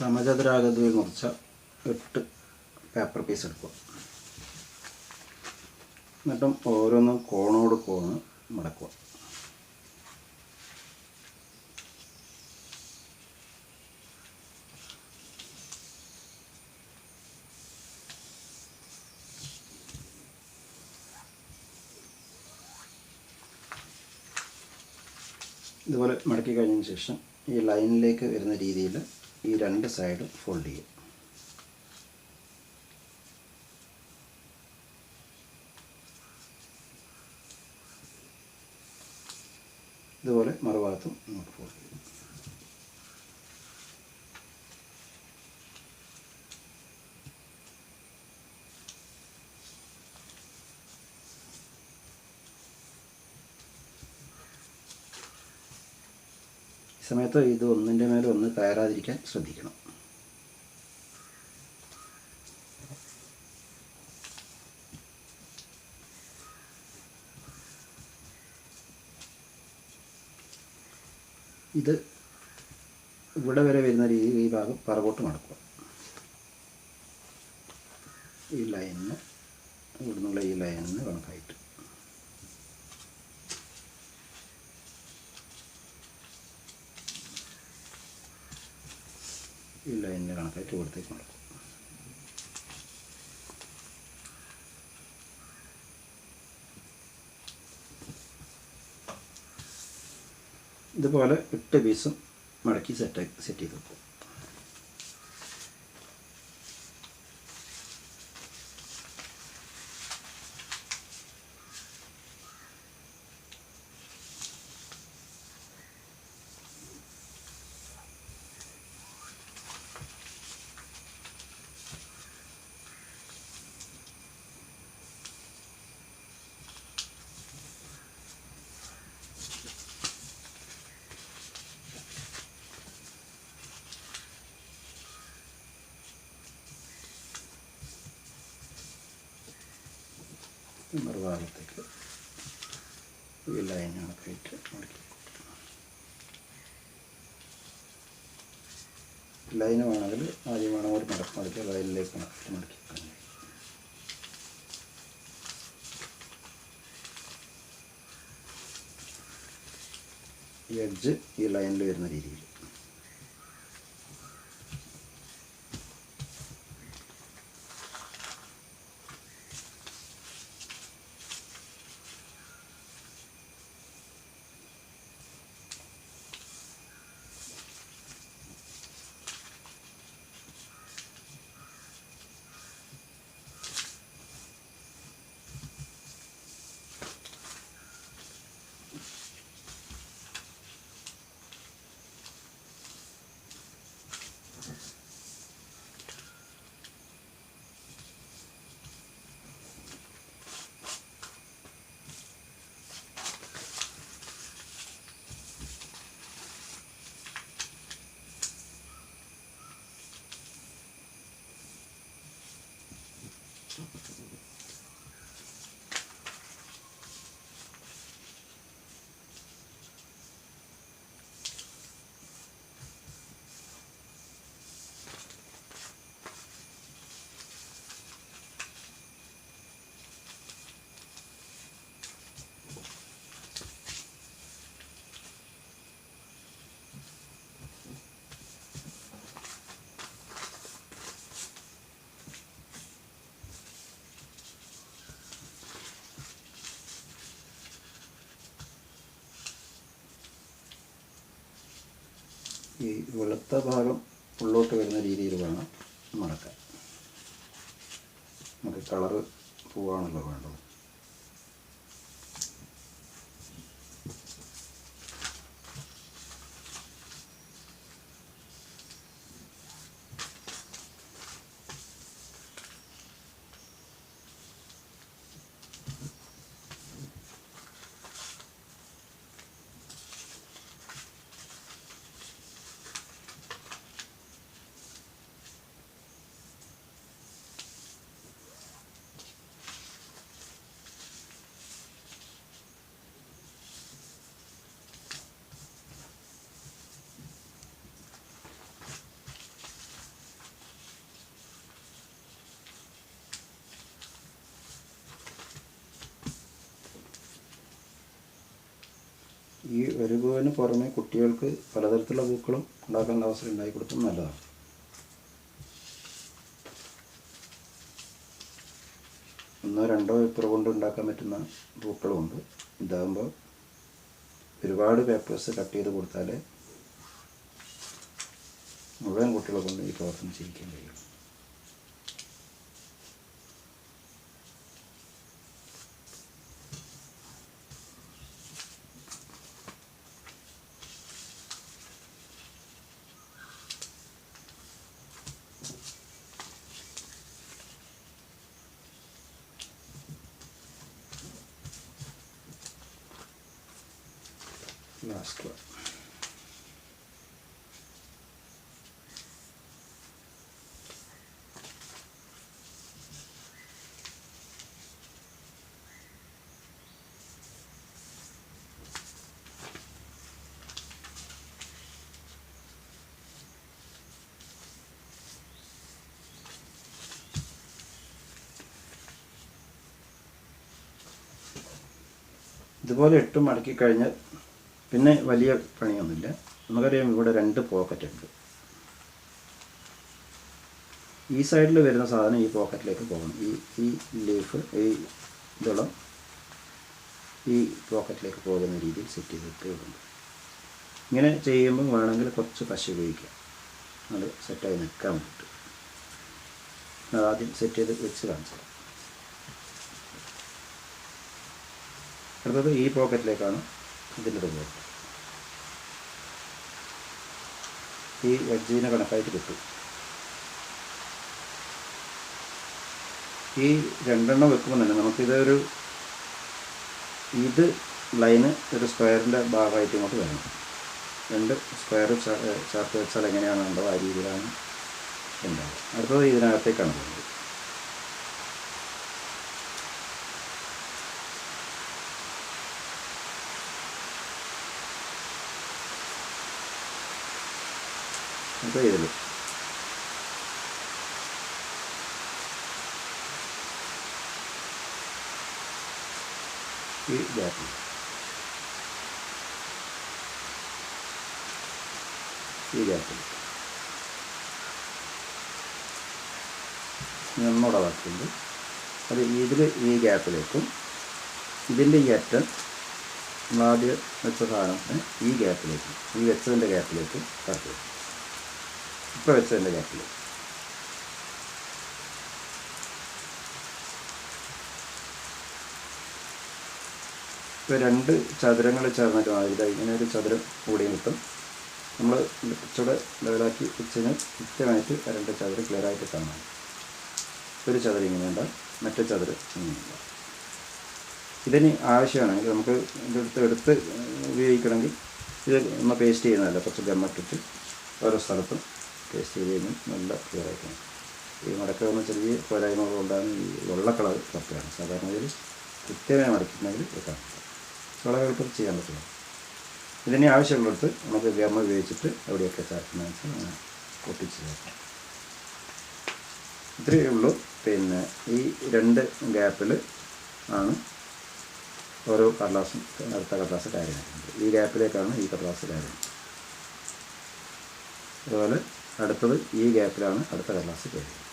സമചതുരാകൃതിയിൽ മുറിച്ച എട്ട് paper piece എടുക്കുക. എന്നിട്ടും ഓരോന്നും കോണോട് കോണ് മടക്കുക. ഇതുപോലെ മടക്കി കഴിഞ്ഞതിന് ശേഷം ഈ ലൈനിലേക്ക് വരുന്ന രീതിയിൽ ഈ രണ്ട് സൈഡും ഫോൾഡ് ചെയ്യും. ഇതുപോലെ മറുഭാഗത്തും നമുക്ക് ഫോൾഡ് സമയത്ത് ഇത് ഒന്നിന്റെ മേലെ ഒന്ന് കയറാതിരിക്കാൻ ശ്രദ്ധിക്കണം. ഇത് ഇവിടെ വരെ വരുന്ന രീതിയിൽ ഈ ഭാഗം പറകോട്ട് മടക്കുക. ഈ ലൈനിന് ഇവിടുന്നുള്ള ഈ ലൈനിന് കണക്കായിട്ട് ഈ ലൈനിന്റെ കണക്കായിട്ട് ഇവിടത്തേക്ക് കൊടുക്കും ഇതുപോലെ എട്ട് പീസും മടക്കി സെറ്റ് സെറ്റ് ചെയ്ത് വെക്കും. മറുഭാഗത്തേക്ക് ഈ ലൈൻ ഇട്ട് മടക്കി. ലൈൻ വേണമെങ്കിൽ ആദ്യം വേണം ഒരു മടക്ക് മടക്കി ലൈനിലേക്ക് മടക്കി. മടക്കി എഡ്ജ് ഈ ലൈനിൽ വരുന്ന രീതിയിൽ. വെളുത്ത ഭാഗം ഉള്ളോട്ട് വരുന്ന രീതിയിൽ വേണം മടക്കാൻ നമുക്ക് കളറ് പൂവാണല്ലോ വേണ്ടത്. ഈ ഒരു പൂവിന് പുറമെ കുട്ടികൾക്ക് പലതരത്തിലുള്ള പൂക്കളും ഉണ്ടാക്കാൻ അവസരം ഉണ്ടാക്കി കൊടുത്തത് നല്ലതാണ്. ഒന്നോ രണ്ടോ പേപ്പർ കൊണ്ട് ഉണ്ടാക്കാൻ പറ്റുന്ന പൂക്കളുമുണ്ട്. ഇതാകുമ്പോൾ ഒരുപാട് പേപ്പേഴ്സ് കട്ട് ചെയ്ത് കൊടുത്താൽ മുഴുവൻ കുട്ടികളെ കൊണ്ട് ഈ പ്രവർത്തനം ചെയ്യിക്കാൻ കഴിയും. ലാസ്റ്റ് വൺ ഇതുപോലെ ഇട്ട് മടക്കി കഴിഞ്ഞാൽ പിന്നെ വലിയ പണിയൊന്നുമില്ല. നമുക്കറിയാം ഇവിടെ രണ്ട് പോക്കറ്റ് ഉണ്ട്. ഈ സൈഡിൽ വരുന്ന സാധനം ഈ പോക്കറ്റിലേക്ക് പോകണം. ഈ ഈ ലീഫ് ഈ ഇതോളം ഈ പോക്കറ്റിലേക്ക് പോകുന്ന രീതിയിൽ സെറ്റ് ചെയ്തിട്ട് ഇടുന്നു ഇങ്ങനെ ചെയ്യുമ്പോൾ വേണമെങ്കിൽ കുറച്ച് പശ ഉപയോഗിക്കാം. അത് സെറ്റായി നിൽക്കാൻ വേണ്ടിയിട്ട്. അതാദ്യം സെറ്റ് ചെയ്ത് വെച്ച് കാണിച്ചു തരാം. അടുത്തത് ഈ പോക്കറ്റിലേക്കാണ് പോക്കറ്റ് ഈ എഡ്ജിനെ കണക്കായിട്ട് കിട്ടും. ഈ രണ്ടെണ്ണം വെക്കുമ്പോൾ തന്നെ നമുക്കിതൊരു ഇത് ലൈന് ഒരു സ്ക്വയറിന്റെ ഭാഗമായിട്ട് ഇങ്ങോട്ട് വരണം രണ്ട് സ്ക്വയർ ചേർത്ത് വെച്ചാൽ എങ്ങനെയാണ് ഉണ്ടോ ആ രീതിയിലാണ് ഉണ്ടാവുക അടുത്തത് ഇതിനകത്തേക്കാണ് പോകുന്നത് അപ്പോൾ ഇതിൽ ഈ ബാറ്റിൽ ഈ ഗ്യാപ്പിൽ ഒന്നുകൂടെ ബാക്കിയുണ്ട് അത് ഇതിൽ ഈ ഗ്യാപ്പിലേക്കും ഇതിന്റെ ഈ അറ്റം നമ്മളാദ്യം വെച്ച സാധനത്തിന് ഈ ഗ്യാപ്പിലേക്കും ഈ വെച്ചതിന്റെ ഗ്യാപ്പിലേക്ക് കറക്റ്റ് ഇപ്പോൾ വെച്ചതിന്റെ ഗ്യാപ്പിൽ ഇപ്പോൾ രണ്ട് ചതുരങ്ങൾ ചേർന്നിട്ട് മാതിരി ഇങ്ങനെ ഒരു ചതുരം കൂടി കിട്ടും. നമ്മൾ കുറച്ചുകൂടെ ലെവലാക്കി വെച്ചതിന് കൃത്യമായിട്ട് രണ്ട് ചതുരം ക്ലിയർ ആയിട്ട് കാണാം. ഒരു ചതുരം ഇങ്ങനെയുണ്ട് മറ്റേ ചതുരം ഇങ്ങനെയുണ്ട് ഇതിന് ആവശ്യമാണെങ്കിൽ നമുക്ക് ഇതെടുത്ത് എടുത്ത് ഉപയോഗിക്കണമെങ്കിൽ ഇത് നമ്മൾ പേസ്റ്റ് ചെയ്യുന്നതല്ല കുറച്ച് ഗമ്മിട്ടിട്ട് ഓരോ സ്ഥലത്തും പേസ്റ്റ് ചെയ്ത് നല്ല ക്ലിയർ ആയിട്ടാണ് ഈ മടക്ക വന്ന ചെറിയ പോരായ്മ കൊണ്ടാണ് ഈ വെള്ള കളർ കപ്പയാണ് സാധാരണ ഇതിൽ കൃത്യമായി മടക്കുന്നതിൽ വെക്കാം വളരെ എളുപ്പത്തിൽ ചെയ്യാൻ പറ്റില്ല. ഇതിനെ ആവശ്യമുള്ളിടത്ത് നമുക്ക് ഗമ്മ ഉപയോഗിച്ചിട്ട് എവിടെയൊക്കെ ചാർക്കുന്ന വെച്ചാൽ അങ്ങനെ പൊട്ടിച്ച് ചേർക്കാം. ഇത്രയേ ഉള്ളൂ. പിന്നെ ഈ രണ്ട് ഗ്യാപ്പിൽ ആണ് ഓരോ കടലാസും അടുത്ത കടലാസ് കാര്യമാക്കുന്നത്. ഈ ഗ്യാപ്പിലേക്കാണ് ഈ കടലാസ് കാര്യം അതുപോലെ അടുത്തത് ഈ ഗ്യാപ്പിലാണ് അടുത്ത കടലാസ് കയറുന്നത്